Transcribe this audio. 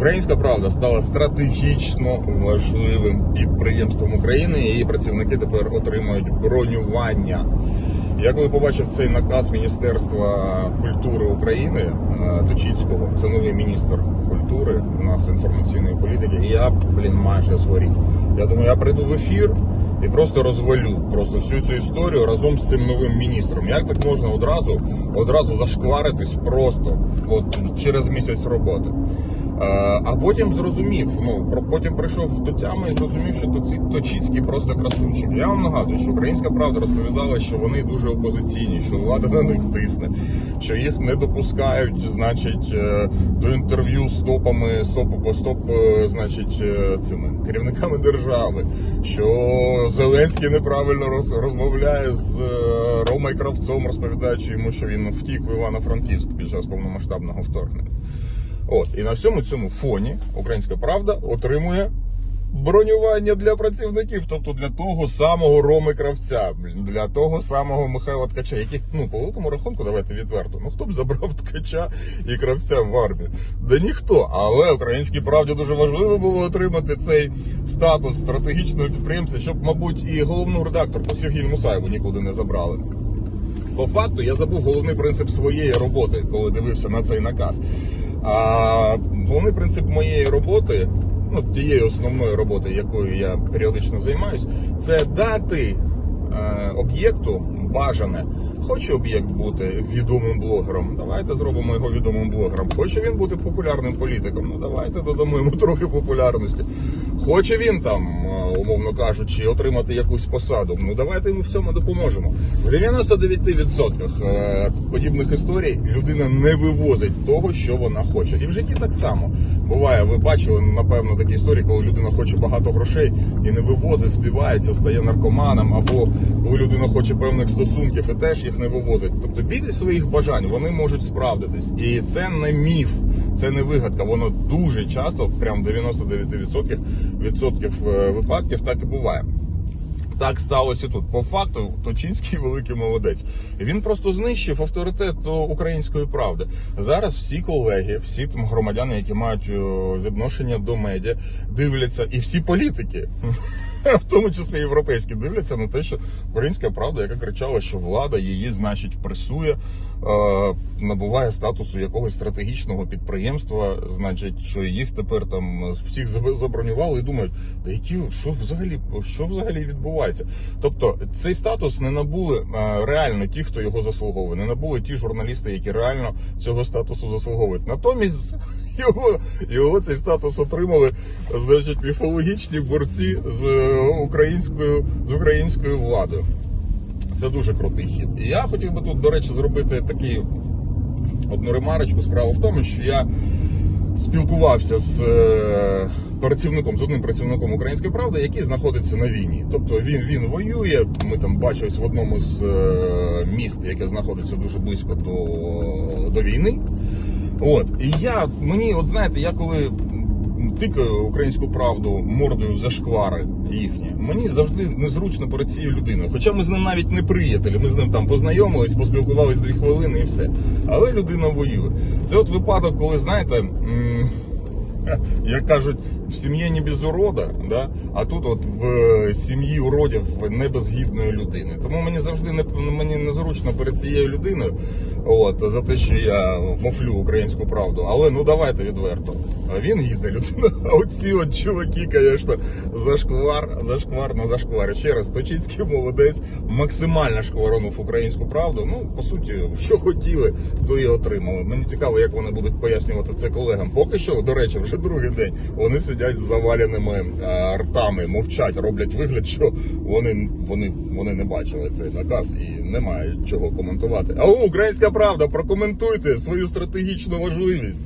Українська правда стала стратегічно важливим підприємством України. і Її працівники тепер отримують бронювання. Я коли побачив цей наказ Міністерства культури України е, Точицького, це новий міністр культури у нас інформаційної політики, і я, блін, майже згорів. Я думаю, я прийду в ефір і просто розвалю просто всю цю історію разом з цим новим міністром. Як так можна одразу одразу зашкваритись просто от через місяць роботи? А потім зрозумів, ну потім прийшов до тями і зрозумів, що Тоці- Точицький просто красунчик. Я вам нагадую, що українська правда розповідала, що вони дуже опозиційні, що влада на них тисне, що їх не допускають, значить, е, до інтерв'ю з топами, стоп, стоп, е, значить, е, цими керівниками держави, що Зеленський неправильно роз- розмовляє з Ромою Кравцом, розповідаючи йому, що він втік в Івано-Франківськ під час повномасштабного вторгнення. От і на всьому цьому фоні Українська Правда отримує бронювання для працівників, тобто для того самого Роми Кравця, для того самого Михайла Ткача, яких ну по великому рахунку, давайте відверто. Ну хто б забрав ткача і кравця в армію? Да ніхто. Але українській правді дуже важливо було отримати цей статус стратегічного підприємця, щоб, мабуть, і головну редакторку Сергію Мусаєву нікуди не забрали. По факту я забув головний принцип своєї роботи, коли дивився на цей наказ. А головний принцип моєї роботи, ну тієї основної роботи, якою я періодично займаюсь, це дати е, об'єкту бажане. Хоче об'єкт бути відомим блогером, давайте зробимо його відомим блогером. Хоче він бути популярним політиком, ну давайте додамо йому трохи популярності. Хоче він там, е, умовно кажучи, отримати якусь посаду. Ну давайте йому в цьому допоможемо. В 99% е, подібних історій людина не вивозить того, що вона хоче. І в житті так само буває. Ви бачили напевно такі історії, коли людина хоче багато грошей і не вивозить, співається, стає наркоманом, або коли людина хоче певних стосунків і теж їх не вивозить. Тобто більшість своїх бажань вони можуть справдитись, і це не міф, це не вигадка. Воно дуже часто, прям 99% відсотків е, випадків, так і буває. Так сталося тут. По факту, Точинський великий молодець. Він просто знищив авторитет е, української правди. Зараз всі колеги, всі там громадяни, які мають е, відношення до медіа, дивляться, і всі політики. В тому числі європейські дивляться на те, що українська правда, яка кричала, що влада її, значить, пресує, е, набуває статусу якогось стратегічного підприємства, значить, що їх тепер там всіх забронювали і думають, да які що взагалі що взагалі відбувається? Тобто цей статус не набули е, реально ті, хто його заслуговує, не набули ті журналісти, які реально цього статусу заслуговують. Натомість його, його цей статус отримали, значить, міфологічні борці з українською з українською владою. Це дуже крутий хід. І я хотів би тут, до речі, зробити такий одну ремарочку. Справа в тому, що я спілкувався з е, працівником, з одним працівником української правди, який знаходиться на війні. Тобто він, він воює. Ми там бачились в одному з е, міст, яке знаходиться дуже близько до, до війни. От і я мені, от знаєте, я коли тикаю українську правду мордою в зашквари їхні, мені завжди незручно перед цією людиною. Хоча ми з ним навіть не приятелі, ми з ним там познайомились, поспілкувались дві хвилини і все. Але людина воює. Це от випадок, коли знаєте. як кажуть, в сім'ї не без урода, да? а тут от в е, сім'ї уродів не безгідної людини. Тому мені завжди не мені незручно перед цією людиною, от за те, що я мофлю українську правду. Але ну давайте відверто. Він гідна людина. А оці от чуваки, звісно, зашквар, зашквар на зашквар. Ще раз, Точицький молодець максимально шкваронув українську правду. Ну, по суті, що хотіли, то і отримали. Мені цікаво, як вони будуть пояснювати це колегам. Поки що, до речі, вже другий день вони сидять з заваленими е, ртами, мовчать, роблять вигляд, що вони, вони, вони не бачили цей наказ і немає чого коментувати. А українська правда, прокоментуйте свою стратегічну важливість.